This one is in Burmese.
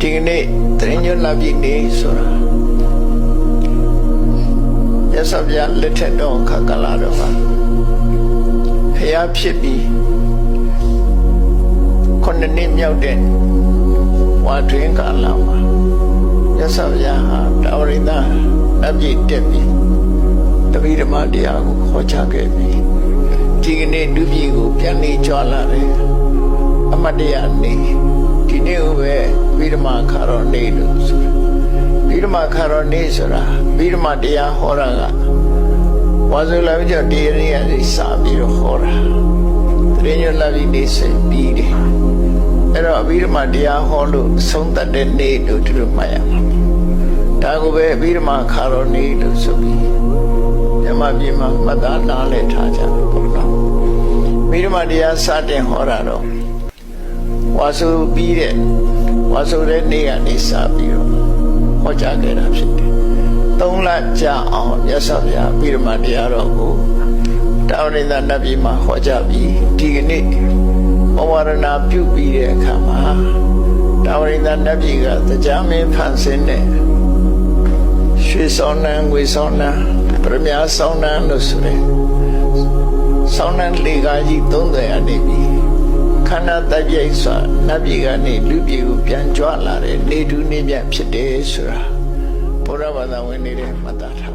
ဒီကနေ့တရင်ညလာပြီနေဆိုတာရသဗျာလက်ထက်တော့ခကလာတော့ပါဖျားဖြစ်ပြီးခုနှစ်နှစ်မြောက်တဲ့ဝါတွင်ကာလမှာရသဗျာဟာတာဝရိဒနတ်ပြည်တက်ပြီးတပိဓမ္မတရားကိုခေါ်ချခဲ့ပြီးဒီကနေ့လူပြည်ကိုပြန်နေကြွလာတယ်အမတ်တရားနေ ဒီနေ့ကိုပဲဗိဓမာခါရောနေလို့ဆိုတာဗိဓမာခါရောနေဆိုတာဗိဓမာတရားဟောတာကဝါဇုလာဝိကျော်တရားရည်ရစာပြီးတော့ဟောတာတရင်ညလာပြီးနေစပြီးတယ်အဲ့တော့ဗိဓမာတရားဟောလို့ဆုံးသက်တဲ့နေ့လို့သူတို့မှတ်ရမှာဒါကိုပဲဗိဓမာခါရောနေလို့ဆိုပြီးမြမပြေမှာမှတ်သားနားလည်ထားကြတယ်ပေါ့နော်ဗိဓမာတရားစတင်ဟောတာတော့ ဝါဆိုပြီးတဲ့ဝါဆိုတဲ့နေ့ကနေစပြီးတော့ဟောကြားခဲ့တာဖြစ်တယ်။သုံးလကြာအောင်မြတ်စွာဘုရားပြီးတော့မှတရားတော်ကိုတာဝရိန္ဒနတ်ပြည်မှာဟောကြားပြီးဒီကနေ့ဘဝရဏပြုပြီးတဲ့အခါမှာတာဝရိန္ဒနတ်ပြည်ကတရားမင်းဖန်ဆင်းတဲ့ရွှေဆောင်နှံငွေဆောင်နှံပရမညာဆောင်နှံလို့ဆိုတဲ့ဆောင်နှံလေကားကြီး30အနေပြီ ခန္ဓာတပြိတ်စွာနတ်ပြည်ကနေလူပြည်ကိုပြန်ကြွလာတဲ့နေတူးနေမြတ်ဖြစ်တယ်ဆိုတာဘုရားဘာသာဝင်နေတဲ့မှတ်သားထား